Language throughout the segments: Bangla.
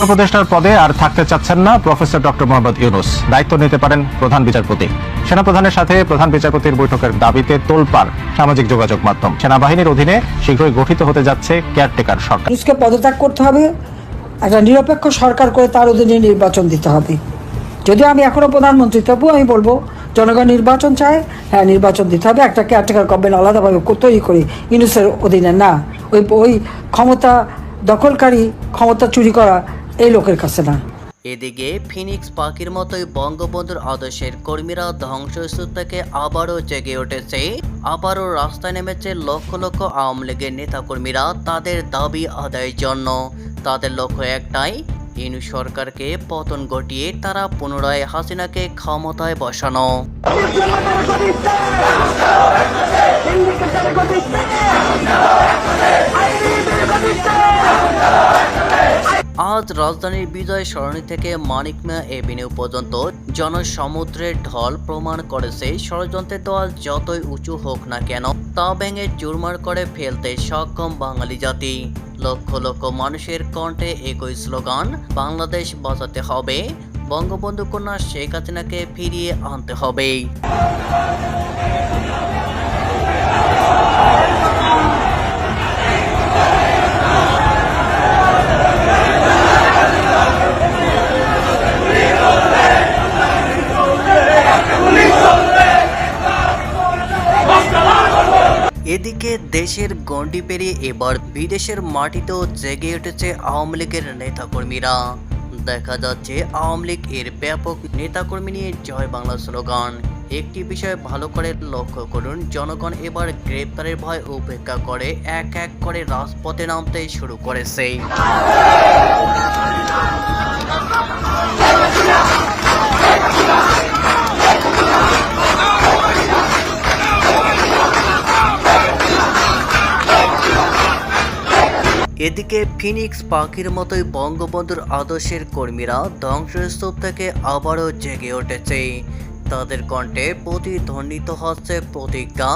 উপদেষ্টার পদে আর থাকতে চাচ্ছেন না প্রফেসর ডক্টর মোহাম্মদ ইউনুস। দায়িত্ব নিতে পারেন প্রধান বিচারপতি। সেনাপ্রধানের সাথে প্রধান বিচারপতির বৈঠকের দাবিতে তোলপাড় সামাজিক যোগাযোগ মাধ্যম। সেনাবাহিনীর অধীনে শীঘ্রই গঠিত হতে যাচ্ছে কেয়ারটেকার সরকার। মানুষকে পদত্যাগ করতে হবে, একটা নিরপেক্ষ সরকার করে তার অধীনে নির্বাচন দিতে হবে। যদিও আমি এখনও প্রধানমন্ত্রী, তবুও আমি বলব, জনগণ নির্বাচন চায় হ্যাঁ নির্বাচন দিতে হবে। একটা কেয়ারটেকার গভর্নমেন্ট আলাদাভাবে তৈরি করি ইউনুসের অধীনে না। ওই ওই ক্ষমতা দখলকারী ক্ষমতা চুরি করা এই লোকের কাছে না। এদিকে ফিনিক্স পাখির মতোই বঙ্গবন্ধুর আদর্শের কর্মীরা ধ্বংসস্তূপ থেকে আবারও জেগে উঠেছে। আবারও রাস্তায় নেমেছে লক্ষ লক্ষ আওয়ামী লীগের নেতাকর্মীরা তাদের দাবি আদায়ের জন্য। তাদের লক্ষ্য একটাই ইনু সরকারকে পতন ঘটিয়ে তারা পুনরায় হাসিনাকে ক্ষমতায় বসানো। আজ রাজধানীর বিজয় সরণি থেকে মানিকমিয়া এভিনিউ পর্যন্ত জনসমুদ্রের ঢল প্রমাণ করেছে ষড়যন্ত্রের দল যতই উঁচু হোক না কেন, তা ভেঙে চুরমার করে ফেলতে সক্ষম বাঙালি জাতি। লক্ষ লক্ষ মানুষের কণ্ঠে একই স্লোগান, বাংলাদেশ বাঁচাতে হবে, বঙ্গবন্ধু কন্যা শেখ হাসিনাকে ফিরিয়ে আনতে হবে। এদিকে দেশের গণ্ডি পেরিয়ে এবার বিদেশের মাটিতেও জেগে উঠেছে আওয়ামী লীগের নেতাকর্মীরা। দেখা যাচ্ছে আওয়ামী লীগ এর ব্যাপক নেতাকর্মী নিয়ে জয় বাংলা স্লোগান। একটি বিষয় ভালো করে লক্ষ্য করুন, জনগণ এবার গ্রেপ্তারের ভয় উপেক্ষা করে, এক এক করে রাজপথে নামতে শুরু করেছে। এদিকে ফিনিক্স পাখির মতোই বঙ্গবন্ধুর আদর্শের কর্মীরা ধ্বংসস্তূপ থেকে আবারও জেগে উঠেছে। তাদের কণ্ঠে প্রতিধ্বনিত হচ্ছে প্রতিজ্ঞা,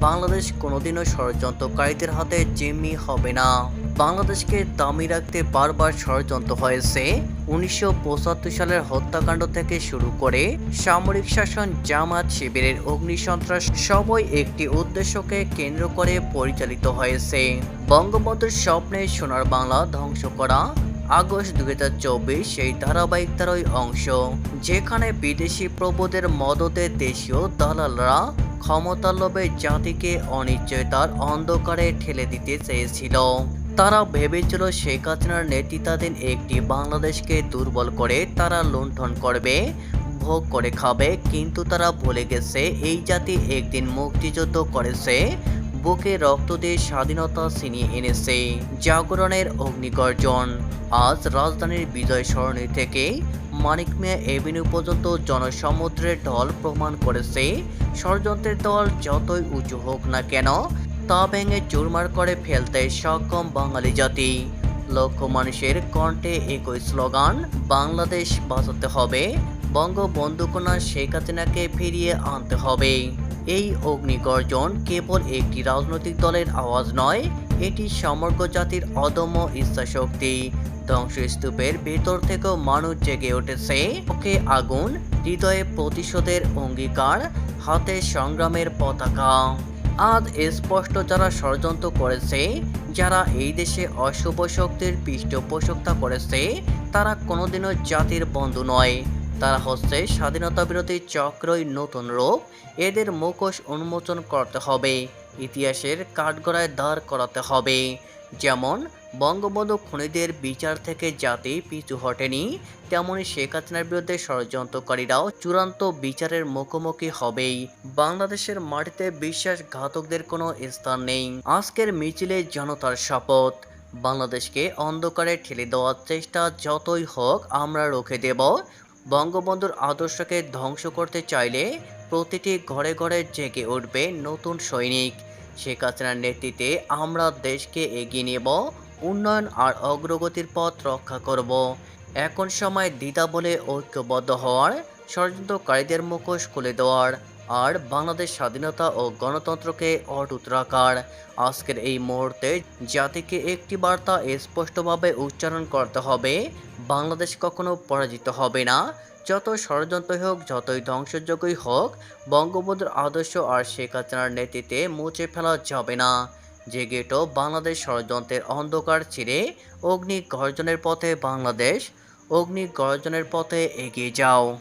বাংলাদেশ কোনোদিনও ষড়যন্ত্রকারীদের হাতে জিম্মি হবে না। বাংলাদেশকে দামি রাখতে বারবার ষড়যন্ত্র হয়েছে। উনিশশো পঁচাত্তর সালের হত্যাকাণ্ড থেকে শুরু করে সামরিক শাসন, জামাত শিবিরের অগ্নিসন্ত্রাস সবই একটি উদ্দেশ্যকে কেন্দ্র করে পরিচালিত হয়েছে। বঙ্গবন্ধুর স্বপ্নে সোনার বাংলা ধ্বংস করা আগস্ট দুই হাজার চব্বিশ সেই ধারাবাহিকতারই অংশ, যেখানে বিদেশি প্রভুদের মদতে দেশীয় দালালরা ক্ষমতার লোভে জাতিকে অনিশ্চয়তার অন্ধকারে ঠেলে দিতে চেয়েছিল। তারা ভেবেছিল শেখ হাসিনার নেতৃত্বাধীন একটি বাংলাদেশকে দুর্বল করে তারা লুণ্ঠন করবে, ভোগ করে খাবে, কিন্তু তারা ভুলে গেছে এই জাতি একদিন মুক্তিযুদ্ধ করেছে, বুকে রক্ত দিয়ে স্বাধীনতা ছিনিয়ে এনেছে। জাগরণের অগ্নিগর্জন। আজ রাজধানীর বিজয় সরণি থেকে মানিক মিয়া এভিনিউ পর্যন্ত জনসমুদ্রের ঢল প্রমাণ করেছে, ষড়যন্ত্রের দল যতই উঁচু হোক না কেন তা ভেঙে চুরমার করে ফেলতে সক্ষম বাঙালি জাতি। লক্ষ মানুষের কণ্ঠে একই স্লোগান, বাংলাদেশ বাঁচাতে হবে বঙ্গবন্ধু কন্যা শেখ হাসিনাকে ফিরিয়ে আনতে হবে। এই অগ্নিগর্জন কেবল একটি রাজনৈতিক দলের আওয়াজ নয়, এটি সমগ্র জাতির অদম্য ইচ্ছাশক্তি। ধ্বংসস্তূপের ভেতর থেকেও মানুষ জেগে উঠেছে। ওকে আগুন, হৃদয়ে প্রতিশোধের অঙ্গীকার, হাতে সংগ্রামের পতাকা। আজ স্পষ্ট যারা ষড়যন্ত্র করেছে, যারা এই দেশে অশুভ শক্তির পৃষ্ঠপোষকতা করেছে, তারা কোনোদিনও জাতির বন্ধু নয়। তারা হচ্ছে স্বাধীনতা বিরোধী চক্রই নতুন রূপ। এদের মুখোশ উন্মোচন করতে হবে। ইতিহাসের কাঠগড়ায় দাঁড় করাতে হবে। যেমন, বঙ্গবন্ধু খুনিদের বিচার থেকে জাতি পিছু হটেনি, তেমনি শেখ হাসিনার বিরুদ্ধে ষড়যন্ত্রকারীরাও চূড়ান্ত বিচারের মুখোমুখি হবেই। বাংলাদেশের মাটিতে বিশ্বাসঘাতকদের কোনো স্থান নেই। আজকের মিছিলে জনতার শপথ। বাংলাদেশকে অন্ধকারে ঠেলে দেওয়ার চেষ্টা যতই হোক আমরা রুখে দেব। বঙ্গবন্ধুর আদর্শকে ধ্বংস করতে চাইলে প্রতিটি ঘরে ঘরে জেগে উঠবে নতুন সৈনিক। শেখ হাসিনার নেতৃত্বে আমরা দেশকে এগিয়ে নেব, উন্নয়ন আর অগ্রগতির পথ রক্ষা করব। এখন সময় দ্বিধা বলে ঐক্যবদ্ধ হওয়ার, ষড়যন্ত্রকারীদের মুখোশ খুলে দেওয়ার, আর বাংলাদেশ স্বাধীনতা ও গণতন্ত্রকে অটুট রাখার। আজকের এই মুহূর্তে জাতিকে একটি বার্তা স্পষ্টভাবে উচ্চারণ করতে হবে, বাংলাদেশ কখনো পরাজিত হবে না। যত ষড়যন্ত্রই হোক, যতই ধ্বংসযোগ্যই হোক, বঙ্গবন্ধুর আদর্শ আর শেখ হাসিনার নেতৃত্বে মুছে ফেলা যাবে না। যে গেটো বাংলাদেশ ষড়যন্ত্রের অন্ধকার ছিঁড়ে অগ্নি গর্জনের পথে বাংলাদেশ, অগ্নি গর্জনের পথে এগিয়ে যাও।